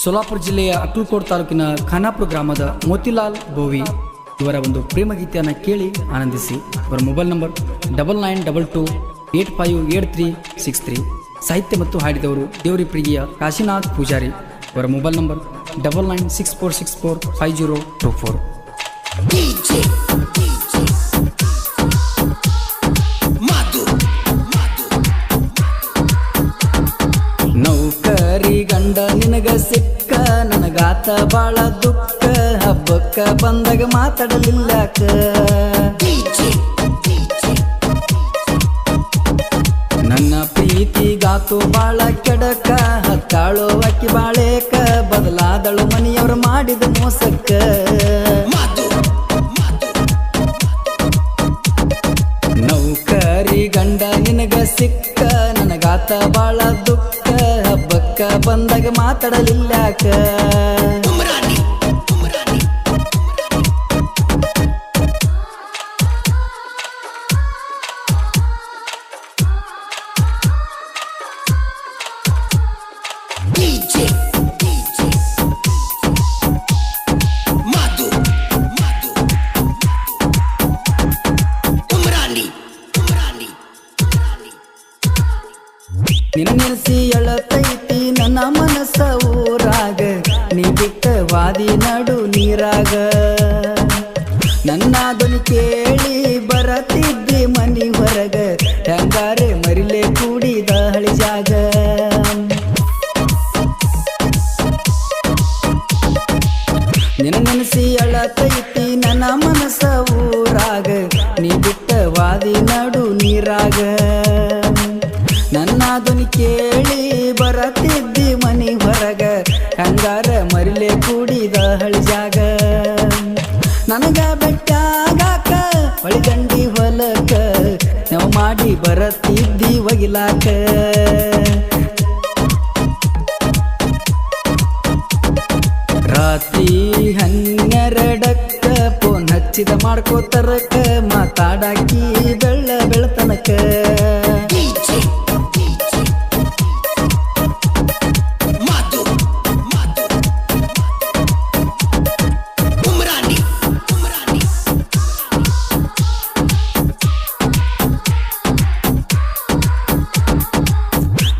ಸೋಲಾಪುರ ಜಿಲ್ಲೆಯ ಅಕ್ಕಲ್ಕೋಟ್ ತಾಲೂಕಿನ ಖಾನಾಪುರ ಗ್ರಾಮದ ಮೋತಿಲಾಲ್ ಬೋವಿ ಇವರ ಒಂದು ಪ್ರೇಮ ಗೀತೆಯನ್ನು ಕೇಳಿ ಆನಂದಿಸಿ. ಇವರ mobile number double nine double two eight five eight three six three. ಸಾಹಿತ್ಯ ಮತ್ತು ಹಾಡಿದವರು ದೇವರಿ ಪ್ರಿಯ ಕಾಶಿನಾಥ್ ಪೂಜಾರಿ. ಇವರ mobile number double nine six four six four five zero two four. ನೌಕರಿ ಗಂಡ ನಿನಗ ನನಗಾತ ಬಾಳ ದುಃಖ. ಹಬ್ಬಕ್ಕ ಬಂದಾಗ ಮಾತಾಡಲಿಲ್ಲಾಕ? ನನ್ನ ಪ್ರೀತಿಗಾತು ಬಾಳ ಕೆಡಕ. ಹತ್ತಾಳು ಅಕ್ಕಿ ಬಾಳೇಕ. ಬದಲಾದಳು ಮನೆಯವರು ಮಾಡಿದ ಮೋಸಕ್ಕ. ನೌಕರಿ ಗಂಡ ನಿನಗ ಸಿಕ್ಕ. ನನಗಾತ ಬಾಳ ದುಃಖ. ಹಬ್ಬಕ್ಕ ಬಂದಾಗ ಮಾತಾಡಲಿಲ್ಲಾಕ? ನಿನ್ನ Umrani, DJ, ಮನಸ್ಸ ಊರಾಗ, ನೀ ಬಿಟ್ಟವಾದಿ ನಡು ನೀರಾಗ. ನನ್ನ ಧ್ವನಿ ಕೇಳಿ ಬರತಿದ್ದಿ ಮನಿ ಹೊರಗ, ಹೆಂಗಾರೆ ಮರಿಲೆ ಕೂಡಿದ ಹಳಿ ಜಾಗ. ನಿನ್ನ ಅಳತೈತಿ ನನ್ನ ಮನಸ ಊರಾಗ, ನೀ ಬಿಟ್ಟವಾದಿ ನಡು ನೀರಾಗ. ನನ್ನ ಧ್ವನಿ ಕೇಳಿ ಬರತಿದ್ದಿ ಮರಿಲೆ ಕೂಡಿದ ಹಳಿ ಜಾಗ. ನನಗ ಬೆಟ್ಟಾಗಾಕ, ಹೊಳಿಗಂಡಿ ಹೊಲಕ ನಾವು ಮಾಡಿ ಬರತಿದ್ದಿ ಒಗಿಲಾಕ. ರಾತ್ರಿ ಹನ್ನೆರಡಕ್ಕ ಫೋನ್ ಹಚ್ಚಿದ ಮಾಡ್ಕೋತರಕ ಮಾತಾಡಾಕಿ ಬೆಳ್ಳ ಬೆಳತನಕ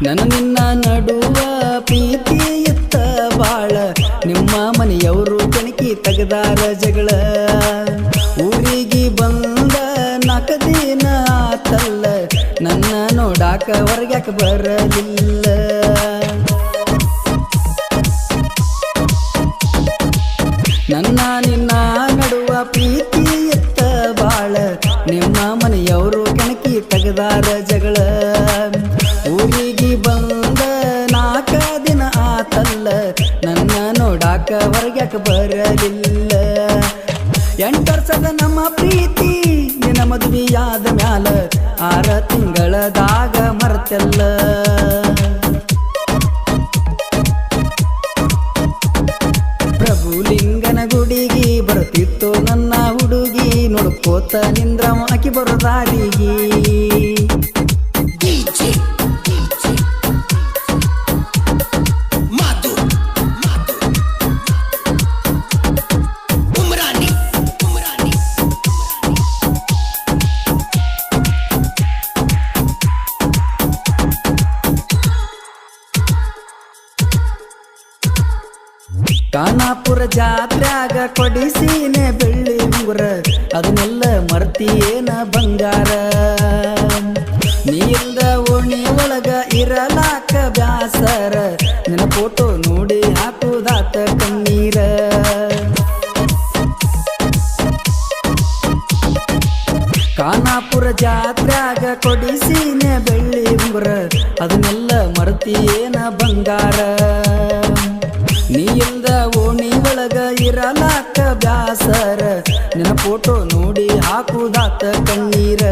ನನ್ನ ನಿನ್ನ ನಡುವ ಪ್ರೀತಿ ಎತ್ತ ಬಾಳ. ನಿಮ್ಮ ಮನೆಯವರು ಕಣಕಿ ತೆಗೆದಾರ ಜಗಳ. ಊರಿಗೆ ಬಂದ ನಾಲ್ಕು ದಿನ ಆತಲ್ಲ. ನನ್ನ ನೋಡಾಕ ಹೊರಗ್ಯಾಕ ಬರಲಿಲ್ಲ. ಊರಿಗೆ ಬಂದ ನಾಲ್ಕ ದಿನ ಆತಲ್ಲ. ನನ್ನ ನೋಡಾಕ ಹೊರಗ್ಯಾಕ ಬರಲಿಲ್ಲ. ಎಂಟು ವರ್ಷದ ನಮ್ಮ ಪ್ರೀತಿ, ನಿನ್ನ ಮದುವೆಯಾದ ಮ್ಯಾಲ ಆರ ತಿಂಗಳದಾಗ ಮರ್ತಲ್ಲ. ಪ್ರಭುಲಿಂಗನ ಗುಡಿಗಿ ಬರುತ್ತಿತ್ತು ನನ್ನ ಹುಡುಗಿ. ನೋಡ್ಕೋತ ನಿಂದ್ರ ಹಾಕಿ ಜಾತ್ರ್ಯಾಗ ಕೊಡಿಸೀನೆ ಬೆಳ್ಳಿ ಉಂಗುರ. ಅದನ್ನೆಲ್ಲ ಮರ್ತಿಯೇನ ಬಂಗಾರ? ನೀಲ್ದ ಓಣಿ ಒಳಗ ಇರಲಾಕ ಬ್ಯಾಸರ. ನಿನ್ನ ಫೋಟೋ ನೋಡಿ ಹಾಕುದಾತ ಕಣ್ಣೀರ. ಖಾನಾಪುರ ಜಾತ್ರಾಗ ಕೊಡಿಸೀನೆ ಬೆಳ್ಳಿ ಉಂಗುರ. ಅದನ್ನೆಲ್ಲ ಮರ್ತಿಯೇನ ಬಂಗಾರ? ನೀ ಇಲ್ದ ಓಣಿ ಒಳಗ ಇರಲಾಕ ಬ್ಯಾಸರ ನಿನ್ನ ಫೋಟೋ ನೋಡಿ ಹಾಕುದಾತ ಕಣ್ಣೀರ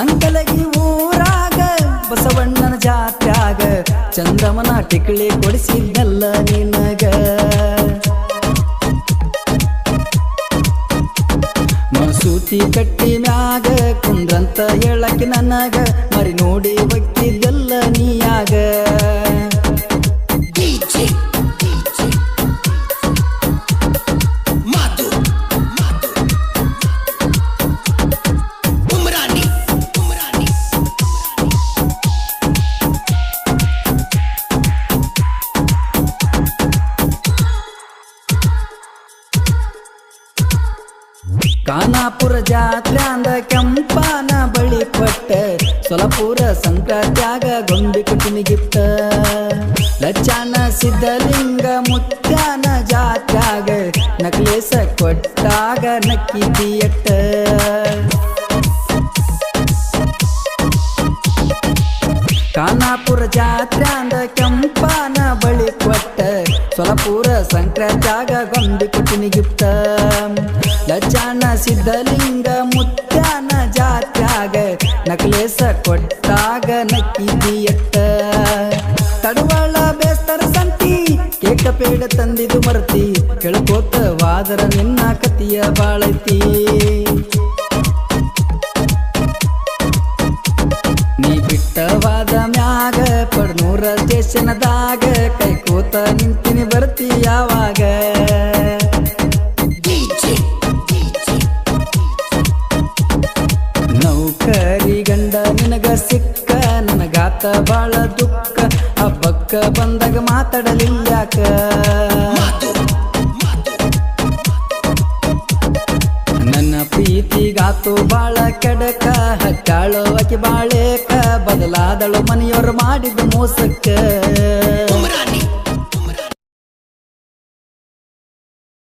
ಅಂಕಲಗಿ ಊರಾಗ ಬಸವಣ್ಣನ ಜಾತ್ರ್ಯಾಗ ಚಂದ್ರಮನ ಟಿಕ್ಳಿ ಕೊಡಿಸಿದ್ದಲ್ಲ ನಿನಗ ಮಸೂತಿ ಕಟ್ಟಿ ಮ್ಯಾಗ ಕುಂದ್ರಂತ ಹೇಳಕ್ಕೆ ನನಗ ಮರಿ ನೋಡಿ ಬಕ್ಕಿದ್ದೆಲ್ಲ ನೀಯಾಗ ಖಾನಾಪುರ ಜಾತ್ರೆ ಅಂದ ಕೆಂಪಾನ ಬಳಿ ಪಟ್ಟ ಸೊಲಪುರ ಸಂಕ್ರಾಂತ್ಯಾಗ ಗೊಂಬಿ ಕುಟಿನಿ ಗಿಫ್ಟ ಲಚ್ಚಾನ ಸಿದ್ಧಲಿಂಗ ಮುತ್ಯಾನ ಜಾತ್ಯಾಗ ನಕ್ಲೇಸ ಕೊಟ್ಟಾಗ ನಕ್ಕಿದಿ ಎಟ್ಟ ಖಾನಾಪುರ ಜಾತ್ರೆ ಅಂದ ಕೆಂಪಾನ ಬಳಿ ಕೊಟ್ಟ ಸೊಲಪುರ ಸಂಕ್ರಾಂತ್ಯಾಗ ಗೊಂಬಿ ಕುಟಿನಿ ಗಿಫ್ಟ ಲಚಾನ ಸಿದ್ಧಲಿಂಗ ಮುತ್ಯಾನ ಜಾತ್ಯಾಗ ನಕಲೇಸ ಕೊಟ್ಟಾಗ ನಕ್ಕಿದಿ ಎಟ್ಟ ತಡವಾಳ ಬೇಸ್ತರ ಸಂತಿ ಕೇಕ ಪೇಡ ತಂದಿದು ಮರ್ತಿ, ಕೆಳಕೋತ ವಾದರ ನಿನ್ನ ಕತಿಯ ಬಾಳತಿ. ನೀ ಬಿಟ್ಟವಾದ ಮ್ಯಾಗ ಪಡ್ನೂರ ಸ್ಟೇಷನ್ದಾಗ ಕೈ ಕೂತ ನಿಂತಿನಿ ಬರ್ತಿ ಯಾವಾಗ? ಸಿಕ್ಕ ನನಗಾತ ಬಾಳ ದುಃಖ. ಹಬ್ಬಕ್ಕ ಬಂದಾಗ ಮಾತಾಡಲಿ ಯಾಕ ನನ್ನ ಪ್ರೀತಿಗಾತು ಬಾಳ ಕೆಡಕ. ಹಚ್ಚಾಳೋ ಅಕಿ ಬಾಳೇಕ. ಬದಲಾದಳು ಮನೆಯವರು ಮಾಡಿದ ಮೋಸಕ್ಕ.